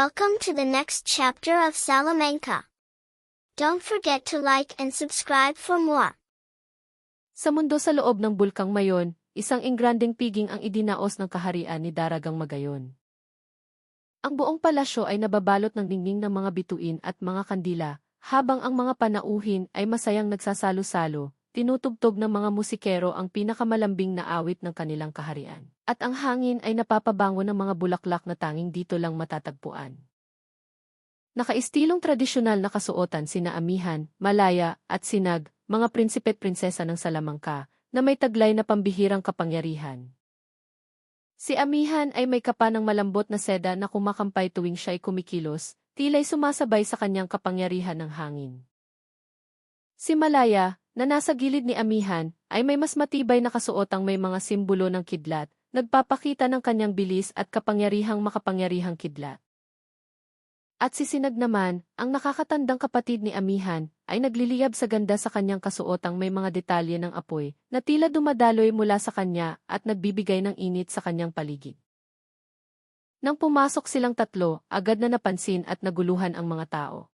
Welcome to the next chapter of Salamanca. Don't forget to like and subscribe for more. Sa mundo sa loob ng Bulkang Mayon, isang ingranding piging ang idinaos ng kaharian ni Daragang Magayon. Ang buong palasyo ay nababalot ng dingding ng mga bituin at mga kandila, habang ang mga panauhin ay masayang nagsasalo-salo, tinutugtog ng mga musikero ang pinakamalambing na awit ng kanilang kaharian. At ang hangin ay napapabango ng mga bulaklak na tanging dito lang matatagpuan. Nakaistilong tradisyonal na kasuotan sina Amihan, Malaya, at Sinag, mga prinsipe at prinsesa ng Salamangka, na may taglay na pambihirang kapangyarihan. Si Amihan ay may kapa ng malambot na seda na kumakampay tuwing siya ay kumikilos, tila'y sumasabay sa kanyang kapangyarihan ng hangin. Si Malaya, na nasa gilid ni Amihan, ay may mas matibay na kasuotang may mga simbolo ng kidlat, nagpapakita ng kanyang bilis at kapangyarihang makapangyarihang kidlat. At si Sinag naman, ang nakakatandang kapatid ni Amihan, ay nagliliyab sa ganda sa kanyang kasuotang may mga detalye ng apoy, na tila dumadaloy mula sa kanya at nagbibigay ng init sa kanyang paligid. Nang pumasok silang tatlo, agad na napansin at naguluhan ang mga tao.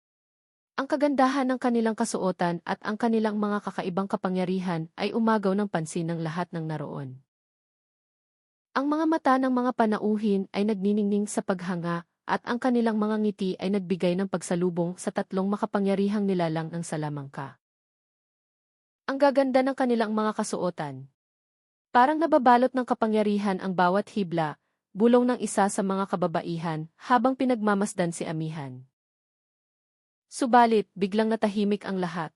Ang kagandahan ng kanilang kasuotan at ang kanilang mga kakaibang kapangyarihan ay umagaw ng pansin ng lahat ng naroon. Ang mga mata ng mga panauhin ay nagniningning sa paghanga at ang kanilang mga ngiti ay nagbigay ng pagsalubong sa tatlong makapangyarihang nilalang ng Salamangka. Ang gaganda ng kanilang mga kasuotan. Parang nababalot ng kapangyarihan ang bawat hibla, bulong ng isa sa mga kababaihan habang pinagmamasdan si Amihan. Subalit, biglang natahimik ang lahat.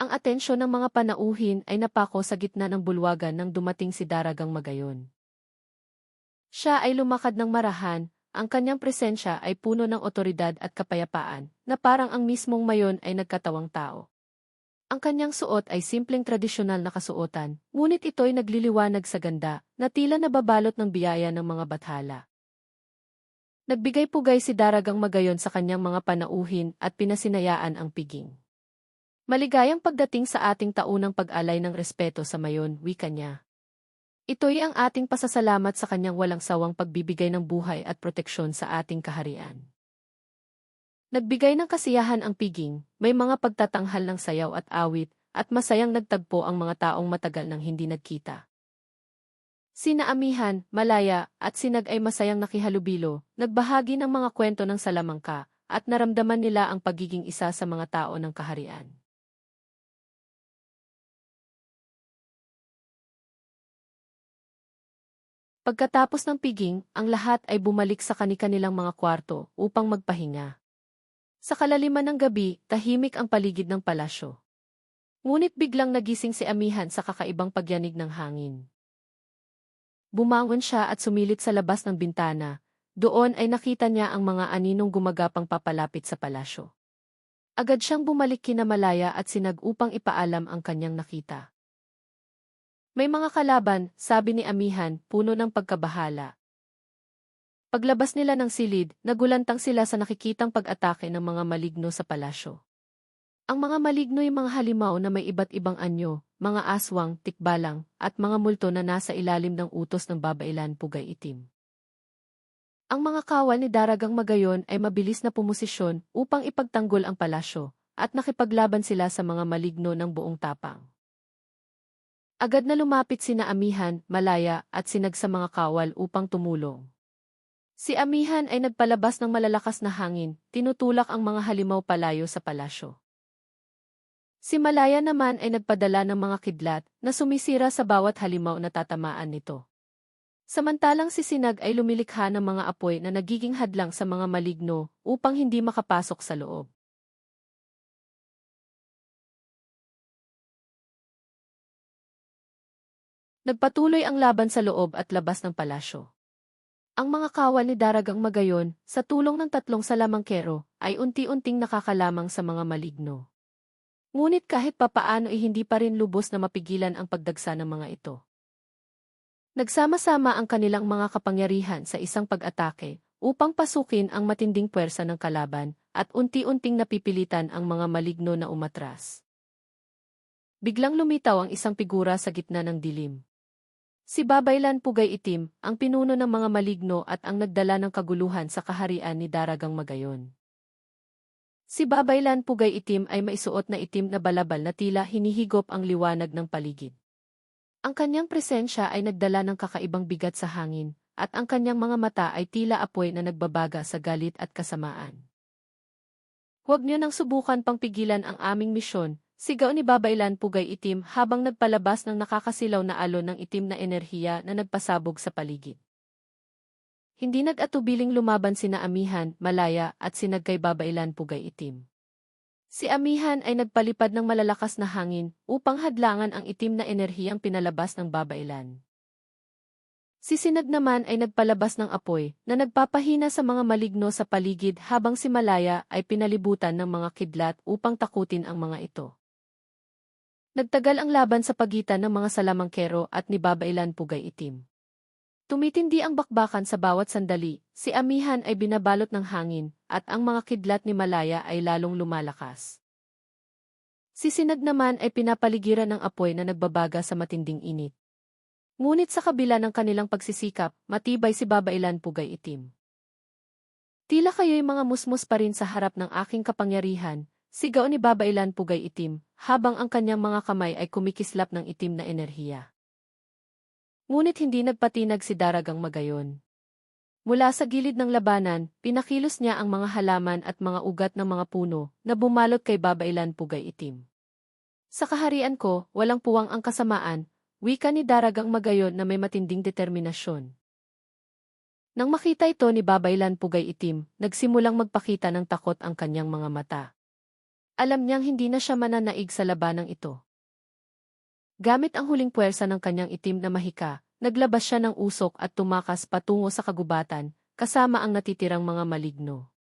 Ang atensyon ng mga panauhin ay napako sa gitna ng bulwagan nang dumating si Daragang Magayon. Siya ay lumakad ng marahan, ang kanyang presensya ay puno ng otoridad at kapayapaan, na parang ang mismong mayon ay nagkatawang tao. Ang kanyang suot ay simpleng tradisyonal na kasuotan, ngunit ito'y nagliliwanag sa ganda, na tila nababalot ng biyaya ng mga bathala. Nagbigay pugay si Daragang Magayon sa kanyang mga panauhin at pinasinayaan ang piging. Maligayang pagdating sa ating taunang pag-alay ng respeto sa mayon, wika niya. Ito'y ang ating pasasalamat sa kanyang walang sawang pagbibigay ng buhay at proteksyon sa ating kaharian. Nagbigay ng kasiyahan ang piging, may mga pagtatanghal ng sayaw at awit, at masayang nagtagpo ang mga taong matagal nang hindi nagkita. Sina Amihan, Malaya, at Sinag ay masayang nakihalubilo, nagbahagi ng mga kwento ng Salamangka, at naramdaman nila ang pagiging isa sa mga tao ng kaharian. Pagkatapos ng piging, ang lahat ay bumalik sa kani-kanilang mga kwarto upang magpahinga. Sa kalaliman ng gabi, tahimik ang paligid ng palasyo. Ngunit biglang nagising si Amihan sa kakaibang pagyanig ng hangin. Bumangon siya at sumilit sa labas ng bintana. Doon ay nakita niya ang mga aninong gumagapang papalapit sa palasyo. Agad siyang bumalik kina Malaya at sinag upang ipaalam ang kanyang nakita. May mga kalaban, sabi ni Amihan, puno ng pagkabahala. Paglabas nila ng silid, nagulantang sila sa nakikitang pag-atake ng mga maligno sa palasyo. Ang mga maligno ay mga halimaw na may iba't ibang anyo, mga aswang, tikbalang, at mga multo na nasa ilalim ng utos ng babailan pugay itim. Ang mga kawal ni Daragang Magayon ay mabilis na pumosisyon upang ipagtanggol ang palasyo, at nakipaglaban sila sa mga maligno ng buong tapang. Agad na lumapit sina Amihan, Malaya, at sinag sa mga kawal upang tumulong. Si Amihan ay nagpalabas ng malalakas na hangin, tinutulak ang mga halimaw palayo sa palasyo. Si Malaya naman ay nagpadala ng mga kidlat na sumisira sa bawat halimaw na tatamaan nito. Samantalang si Sinag ay lumilikha ng mga apoy na nagiging hadlang sa mga maligno upang hindi makapasok sa loob. Nagpatuloy ang laban sa loob at labas ng palasyo. Ang mga kawal ni Daragang Magayon, sa tulong ng tatlong salamangkero, ay unti-unting nakakalamang sa mga maligno. Ngunit kahit papaano ay hindi pa rin lubos na mapigilan ang pagdagsa ng mga ito. Nagsama-sama ang kanilang mga kapangyarihan sa isang pag-atake upang pasukin ang matinding puwersa ng kalaban at unti-unting napipilitan ang mga maligno na umatras. Biglang lumitaw ang isang figura sa gitna ng dilim. Si Babaylan Pugay Itim, ang pinuno ng mga maligno at ang nagdala ng kaguluhan sa kaharian ni Daragang Magayon. Si Babaylan Pugay Itim ay maisuot na itim na balabal na tila hinihigop ang liwanag ng paligid. Ang kanyang presensya ay nagdala ng kakaibang bigat sa hangin, at ang kanyang mga mata ay tila apoy na nagbabaga sa galit at kasamaan. Huwag niyo nang subukan pang pigilan ang aming misyon, sigaw ni Babaylan Pugay Itim habang nagpalabas ng nakakasilaw na alon ng itim na enerhiya na nagpasabog sa paligid. Hindi nag-atubiling lumaban sina Amihan, Malaya at sinagkay Babaylan Pugay Itim. Si Amihan ay nagpalipad ng malalakas na hangin upang hadlangan ang itim na enerhiyang pinalabas ng Babaylan. Si Sinag naman ay nagpalabas ng apoy na nagpapahina sa mga maligno sa paligid habang si Malaya ay pinalibutan ng mga kidlat upang takutin ang mga ito. Nagtagal ang laban sa pagitan ng mga salamangkero at ni Babaylan Pugay Itim. Tumitindi ang bakbakan sa bawat sandali, si Amihan ay binabalot ng hangin, at ang mga kidlat ni Malaya ay lalong lumalakas. Si Sinag naman ay pinapaligiran ng apoy na nagbabaga sa matinding init. Ngunit sa kabila ng kanilang pagsisikap, matibay si Babailan Pugay Itim. Tila kayo'y mga musmus pa rin sa harap ng aking kapangyarihan, sigaw ni Babailan Pugay Itim, habang ang kanyang mga kamay ay kumikislap ng itim na enerhiya. Ngunit hindi nagpatinag si Daragang Magayon. Mula sa gilid ng labanan, pinakilos niya ang mga halaman at mga ugat ng mga puno na bumalot kay Babailan Pugay Itim. Sa kaharian ko, walang puwang ang kasamaan, wika ni Daragang Magayon na may matinding determinasyon. Nang makita ito ni Babaylan Pugay Itim, nagsimulang magpakita ng takot ang kanyang mga mata. Alam niyang hindi na siya mananaig sa labanang ito. Gamit ang huling puwersa ng kanyang itim na mahika, naglabas siya ng usok at tumakas patungo sa kagubatan, kasama ang natitirang mga maligno.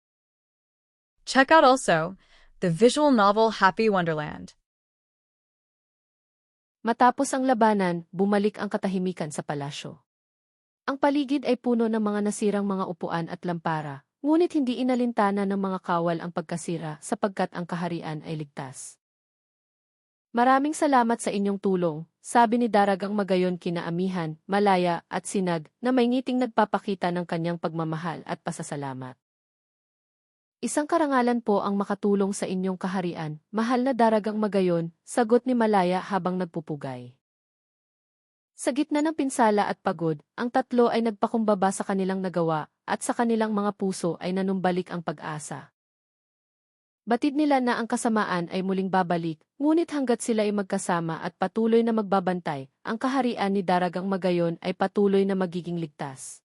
Check out also the visual novel Happy Wonderland. Matapos ang labanan, bumalik ang katahimikan sa palasyo. Ang paligid ay puno ng mga nasirang mga upuan at lampara, ngunit hindi inalintana ng mga kawal ang pagkasira sapagkat ang kaharian ay ligtas. Maraming salamat sa inyong tulong, sabi ni Daragang Magayon kina Amihan, Malaya at Sinag na may ngiting nagpapakita ng kanyang pagmamahal at pasasalamat. Isang karangalan po ang makatulong sa inyong kaharian, mahal na Daragang Magayon, sagot ni Malaya habang nagpupugay. Sa gitna ng pinsala at pagod, ang tatlo ay nagpakumbaba sa kanilang nagawa, at sa kanilang mga puso ay nanumbalik ang pag-asa. Batid nila na ang kasamaan ay muling babalik, ngunit hanggat sila ay magkasama at patuloy na magbabantay, ang kaharian ni Daragang Magayon ay patuloy na magiging ligtas.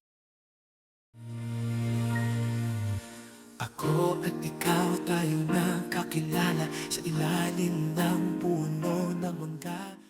Ako at ikaw tayo nagkakilala sa ilalim ng puno ng mangga